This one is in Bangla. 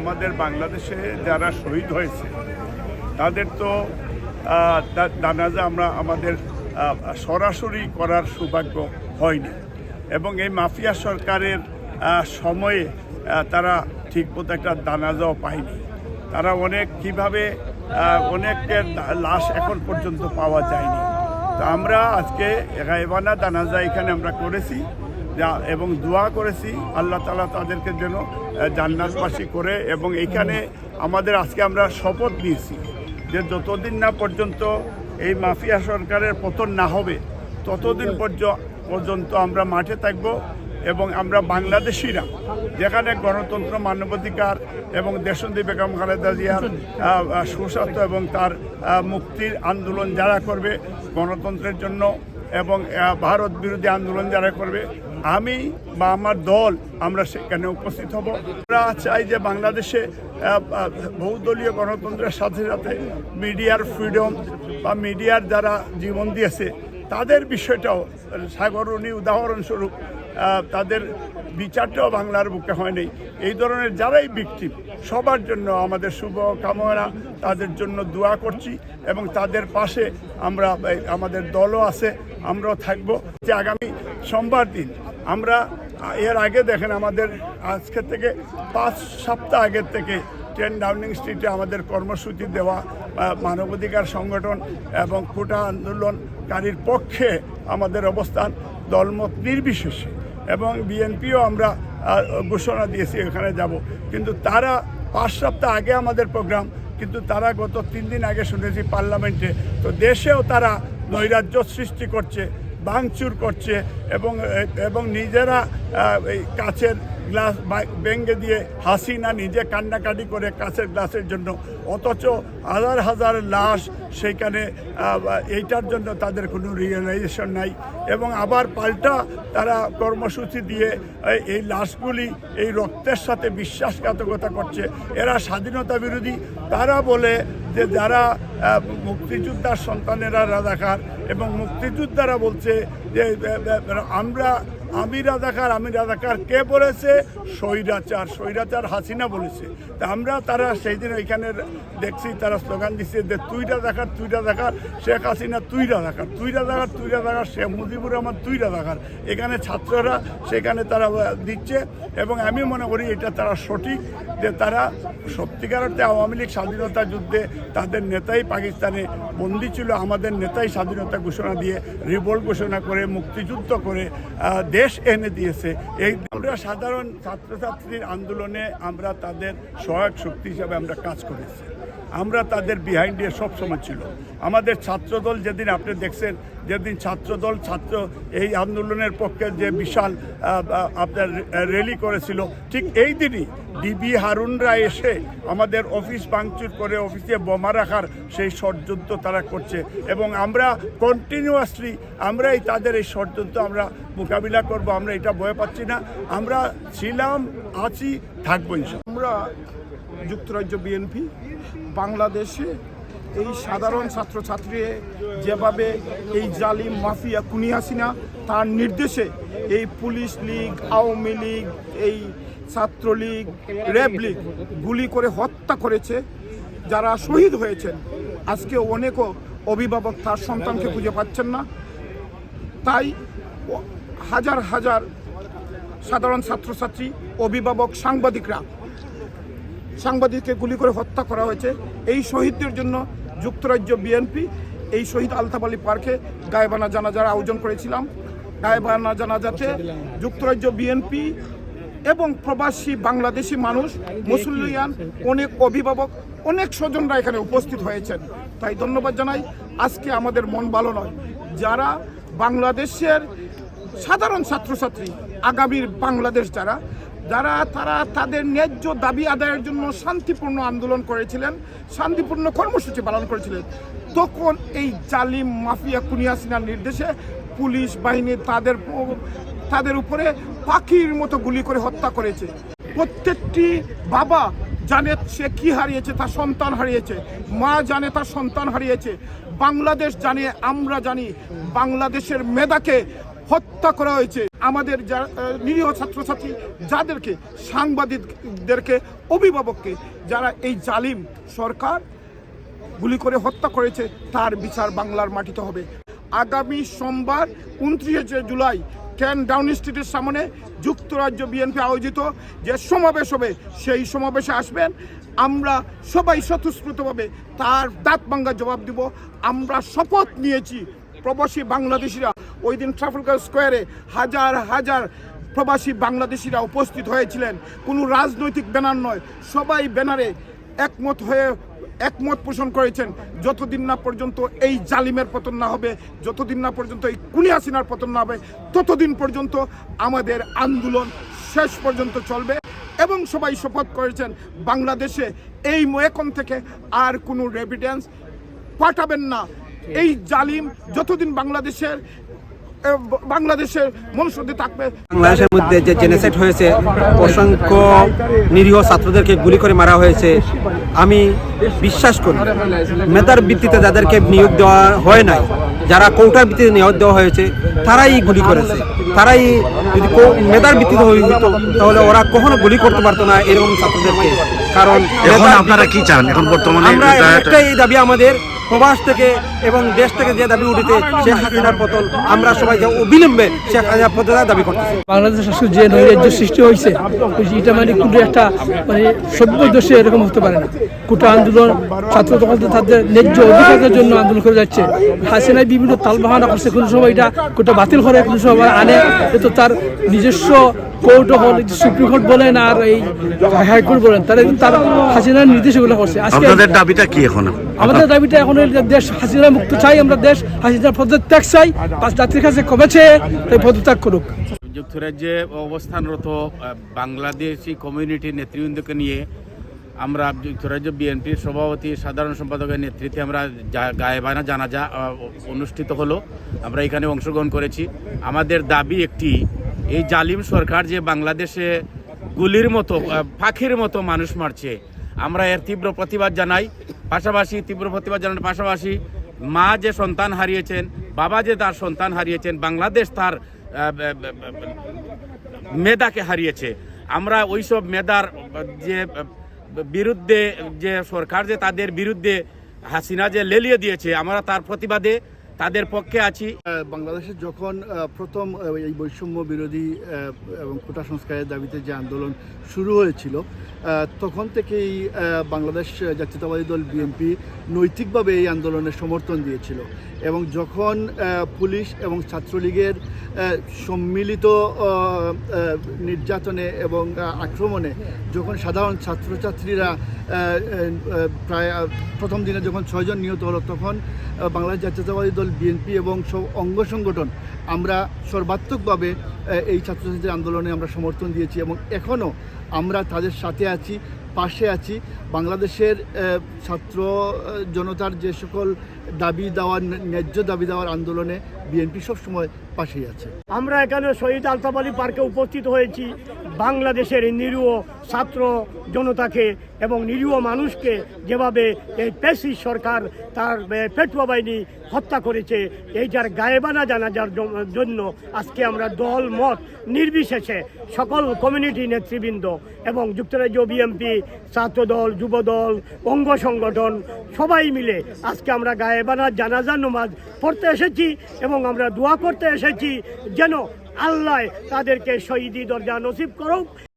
আমাদের বাংলাদেশে যারা শহীদ হয়েছে, তাদের তো জানাজা আমরা আমাদের সরাসরি করার সৌভাগ্য হয়নি এবং এই মাফিয়া সরকারের সময়ে তারা ঠিকমতো একটা দানাজাও পায়নি। তারা অনেক কীভাবে অনেকের লাশ এখন পর্যন্ত পাওয়া যায়নি। তো আমরা আজকে গায়েবানা দানাজা এখানে আমরা করেছি। যা- এবং দোয়া করেছি আল্লাহ তালা তাদেরকে যেন জান্নাতবাসী করে এবং এখানে আমাদের আজকে আমরা শপথ নিয়েছি যে যতদিন না পর্যন্ত এই মাফিয়া সরকারের পতন না হবে, ততদিন পর্য- পর্যন্ত আমরা মাঠে থাকব। এবং আমরা বাংলাদেশিরা যেখানে গণতন্ত্র, মানবাধিকার এবং দেশন্দী বেগম খালেদা জিয়ার সুস্বাস্থ্য এবং তার মুক্তির আন্দোলন যারা করবে, গণতন্ত্রের জন্য এবং ভারত বিরোধী আন্দোলন যারা করবে, আমি বা আমার দল আমরা সেখানে উপস্থিত হব। আমরা চাই যে বাংলাদেশে বহুদলীয় গণতন্ত্রের সাথে সাথে মিডিয়ার ফ্রিডম বা মিডিয়ার যারা জীবন দিয়েছে, তাদের বিষয়টাও সাগরণী উদাহরণস্বরূপ তাদের বিচারটাও বাংলার বুকে হয়নি। এই ধরনের যারাই বিক্টিম সবার জন্য আমাদের শুভ কামনা, তাদের জন্য দোয়া করছি এবং তাদের পাশে আমরা, আমাদের দলও আছে, আমরাও থাকব। যে আগামী সোমবার দিন আমরা, এর আগে দেখেন আমাদের আজকে থেকে পাঁচ সপ্তাহ আগের থেকে টেন ডাউনিং স্ট্রিটে আমাদের কর্মসূচি দেওয়া মানবাধিকার সংগঠন এবং কোটা আন্দোলনকারীর পক্ষে আমাদের অবস্থান দলমত নির্বিশেষে। এবং বিএনপিও আমরা ঘোষণা দিয়েছি এখানে যাব। কিন্তু তারা পাঁচ সপ্তাহ আগে আমাদের প্রোগ্রাম, কিন্তু তারা গত তিন দিন আগে শুনেছি পার্লামেন্টে। তো দেশেও তারা নৈরাজ্য সৃষ্টি করছে, ভাঙচুর করছে এবং এবং নিজেরা এই কাছের গ্লাস ভেঙে দিয়ে হাসিনা নিজে কান্নাকাটি করে কাছের গ্লাসের জন্য। অথচ হাজার হাজার লাশ সেইখানে এইটার জন্য তাদের কোনো রিয়েলাইজেশন নাই। এবং আবার পাল্টা তারা কর্মসূচি দিয়ে, এই- লাশগুলি এই রক্তের সাথে বিশ্বাসঘাতকতা করছে। এরা স্বাধীনতা বিরোধী। তারা বলে যে যারা মুক্তিযোদ্ধার সন্তানেরা রাজাকার এবং মুক্তিযোদ্ধারা বলছে যে, আমরা আমি রাজাকার আমি রাজাকার কে বলেছে? স্বৈরাচার স্বৈরাচার হাসিনা বলেছে। তা আমরা, তারা সেই দিন ওইখানে দেখছি, তারা স্লোগান দিচ্ছে যে, তুই রাজাকার তুই রাজাকার, শেখ হাসিনা, তুই রাজাকার তুই রাজাকার তুই রাজাকার, শেখ মুজিবুর রহমান, তুই রাজাকার। এখানে ছাত্ররা, সেখানে তারা দিচ্ছে এবং আমি মনে করি এটা তারা সঠিক। যে তারা সত্যিকার অর্থে আওয়ামী লীগ স্বাধীনতা যুদ্ধে তাদের নেতাই পাকিস্তানে বন্দি ছিল, আমাদের নেতাই স্বাধীনতা ঘোষণা দিয়ে রিভোল্ট ঘোষণা করে, মুক্তিযুদ্ধ করে দেশ এনে দিয়েছে। এই আমরা সাধারণ ছাত্রছাত্রীর আন্দোলনে আমরা তাদের সহায়ক শক্তি হিসাবে আমরা কাজ করেছি। আমরা তাদের বিহাইন্ডে সবসময় ছিল। আমাদের ছাত্রদল যেদিন আপনি দেখছেন, যেদিন ছাত্রদল, ছাত্র এই আন্দোলনের পক্ষে যে বিশাল আপনার র্যালি করেছিল, ঠিক এই দিনই ডিবি হারুনরা এসে আমাদের অফিস ভাঙচুর করে অফিসে বোমা রাখার সেই ষড়যন্ত্র তারা করছে। এবং আমরা কন্টিনিউয়াসলি আমরাই তাদের এই ষড়যন্ত্র আমরা মোকাবিলা করব, আমরা এটা ভয় পাচ্ছি না। আমরা ছিলাম, আছি, থাকব আমরা যুক্তরাজ্য বিএনপি বাংলাদেশে এই সাধারণ ছাত্রছাত্রী যেভাবে এই জালিম মাফিয়া কুনিয়াসিনা তার নির্দেশে এই পুলিশ লীগ, আওয়ামী লীগ, এই ছাত্রলীগ র্যাব লীগ গুলি করে হত্যা করেছে, যারা শহীদ হয়েছেন। আজকে অনেকও অভিভাবক তার সন্তানকে খুঁজে পাচ্ছেন না। তাই হাজার হাজার সাধারণ ছাত্রছাত্রী, অভিভাবক, সাংবাদিকরা সাংবাদিককে গুলি করে হত্যা করা হয়েছে। এই শহীদদের জন্য যুক্তরাজ্য বিএনপি এই শহীদ আলতাফ আলী পার্কে গায়েবানা জানাজার আয়োজন করেছিলাম। গায়েবানা জানাজাতে যুক্তরাজ্য বিএনপি এবং প্রবাসী বাংলাদেশি মানুষ মুসলিয়ান অনেক অভিভাবক, অনেক স্বজনরা এখানে উপস্থিত হয়েছেন। তাই ধন্যবাদ জানাই। আজকে আমাদের মন ভালো নয়। যারা বাংলাদেশের সাধারণ ছাত্রছাত্রী, আগামীর বাংলাদেশ যারা যারা তারা তাদের ন্যায্য দাবি আদায়ের জন্য শান্তিপূর্ণ আন্দোলন করেছিলেন, শান্তিপূর্ণ কর্মসূচি পালন করেছিলেন। তখন এই জালিম মাফিয়া কুনিয়াসিনার নির্দেশে পুলিশ বাহিনী তাদের তাদের উপরে পাখির মতো গুলি করে হত্যা করেছে। প্রত্যেকটি বাবা জানে সে কি হারিয়েছে, তার সন্তান হারিয়েছে, মা জানে তার সন্তান হারিয়েছে। বাংলাদেশ জানে, আমরা জানি, বাংলাদেশের মেধাকে হত্যা করা হয়েছে। আমাদের যা নিরীহ ছাত্রছাত্রী, যাদেরকে, সাংবাদিকদেরকে, অভিভাবককে, যারা এই জালিম সরকার গুলি করে হত্যা করেছে, তার বিচার বাংলার মাটিতে হবে। আগামী সোমবার উনত্রিশে জুলাই ক্যান ডাউন স্ট্রিটের সামনে যুক্তরাজ্য বিএনপি আয়োজিত যে সমাবেশ হবে, সেই সমাবেশে আসবেন। আমরা সবাই স্বতঃস্ফূর্তভাবে তার দাঁত ভাঙ্গা জবাব দিব। আমরা শপথ নিয়েছি প্রবাসী বাংলাদেশিরা। ওই দিন ট্রাফলকার স্কোয়ারে হাজার হাজার প্রবাসী বাংলাদেশিরা উপস্থিত হয়েছিলেন। কোনো রাজনৈতিক ব্যানার নয়, সবাই ব্যানারে একমত হয়ে একমত পোষণ করেছেন। যতদিন না পর্যন্ত এই জালিমের পতন না হবে, যতদিন না পর্যন্ত এই কুনি হাসিনার পতন না হবে, ততদিন পর্যন্ত আমাদের আন্দোলন শেষ পর্যন্ত চলবে এবং সবাই শপথ করেছেন, বাংলাদেশে এই এখন থেকে আর কোনো রেভিডেন্স পাঠাবেন না। এই জালিম যতদিন বাংলাদেশের বাংলাদেশের মনুষ্যদের থাকবে বাংলাদেশের মধ্যে যে জেনেসাইড হয়েছে অসংখ্য নিরীহ ছাত্রদেরকে গুলি করে মারা হয়েছে। আমি বিশ্বাস করি মেধার ভিত্তিতে যাদেরকে নিয়োগ দেওয়া হয় নাই যারা কৌটার ভিত্তিতে নিয়োগ দেওয়া হয়েছে তারাই গুলি করেছে। তারাই যদি কৌ- মেধার ভিত্তিতে হতো তাহলে ওরা কখনো গুলি করতে পারতো না এরকম ছাত্রদেরকে। কারণ এখন আপনারা কি চান? এখন বর্তমানে আমরা একটাই দাবি আমাদের প্রবাস থেকে এবং দেশ থেকে যে দাবি উঠেছে শেখ হাসিনার পতন আমরা সবাই যে অবিলম্বে শেখ হাসিনার পতনের দাবি করতেছি। বাংলাদেশ আসলে যে নৈরাজ্য সৃষ্টি হয়েছে এটা মানে কোনো একটা মানে সভ্য দেশে এরকম হতে পারে না। কোটা আন্দোলন ছাত্র তখন তাদের ন্যায্য অধিকারের জন্য আন্দোলন করে যাচ্ছে। হাসিনাই বিভিন্ন তালবাহানা করছে কোনো সময় এটা কোটা বাতিল করে কোনো সময় আনে। তো তার নিজস্ব কোর্ট হল সুপ্রিম কোর্ট বলেন আর এই হাইকোর্ট বলেন তারা কিন্তু তার হাসিনার নির্দেশ এগুলো করছে। আজকে আপনাদের দাবিটা কি এখন? আমাদের দাবিটা এখন দেশ হাসিনা মুক্ত চাই, আমরা দেশ হাসিনার পদত্যাগ চাই, পাঁচ জাতির কাছে কমেছে, তাই পদত্যাগ করুক। যুক্তরাজ্যে অবস্থানরত বাংলাদেশি কমিউনিটির নেতৃবৃন্দকে নিয়ে আমরা যুক্তরাজ্য বিএনপির সভাপতি, সাধারণ সম্পাদকের নেতৃত্বে আমরা গায়েবানা জানাজা অনুষ্ঠিত হলো। আমরা এখানে অংশগ্রহণ করেছি। আমাদের দাবি একটি, এই জালিম সরকার যে বাংলাদেশে গুলির মতো পাখির মতো মানুষ মারছে, আমরা এর তীব্র প্রতিবাদ জানাই। পাশাপাশি তীব্র প্রতিবাদ জানানোর পাশাপাশি মা যে সন্তান হারিয়েছেন, বাবা যে তার সন্তান হারিয়েছেন, বাংলাদেশ তার মেধাকে হারিয়েছে। আমরা ওইসব মেধার যে বিরুদ্ধে যে সরকার যে তাদের বিরুদ্ধে হাসিনা যে লেলিয়ে দিয়েছে, আমরা তার প্রতিবাদে তাদের পক্ষে আছি। বাংলাদেশে যখন প্রথম এই বৈষম্য বিরোধী এবং কোটা সংস্কারের দাবিতে যে আন্দোলন শুরু হয়েছিল তখন থেকেই বাংলাদেশ জাতীয়তাবাদী দল বিএনপি নৈতিকভাবে এই আন্দোলনের সমর্থন দিয়েছিল। এবং যখন পুলিশ এবং ছাত্রলীগের সম্মিলিত নির্যাতনে এবং আক্রমণে যখন সাধারণ ছাত্রছাত্রীরা প্রায় প্রথম দিনে যখন ছয়জন নিহত হলো, তখন বাংলাদেশ জাতীয়তাবাদী দল বিএনপি এবং সব অঙ্গ সংগঠন, আমরা সর্বাত্মকভাবে এই ছাত্রছাত্রীদের আন্দোলনে আমরা সমর্থন দিয়েছি এবং এখনও আমরা তাদের সাথে আছি, পাশে আছি। বাংলাদেশের ছাত্র জনতার যে সকল দাবি দেওয়ার ন্যায্য দাবি দেওয়ার আন্দোলনে বিএনপি সবসময় পাশেই আছে। আমরা এখানে শহীদ আলতাফ আলী পার্কে উপস্থিত হয়েছি। বাংলাদেশের নিরীহ ছাত্র জনতাকে এবং নিরীহ মানুষকে যেভাবে এই পেসি সরকার তার পেটুয়া বাহিনী হত্যা করেছে এইটার গায়েবানা জানাজার জন্য আজকে আমরা দল, মত নির্বিশেষে সকল কমিউনিটি নেতৃবৃন্দ এবং যুক্তরাজ্য বিএমপি ছাত্রদল, যুবদল, অঙ্গ সংগঠন সবাই মিলে আজকে আমরা গায়েবানা জানাজা নমাজ পড়তে এসেছি এবং আমরা দোয়া করতে এসেছি যেন আল্লাহ তাদেরকে শহীদি দরজা নসিব করুক।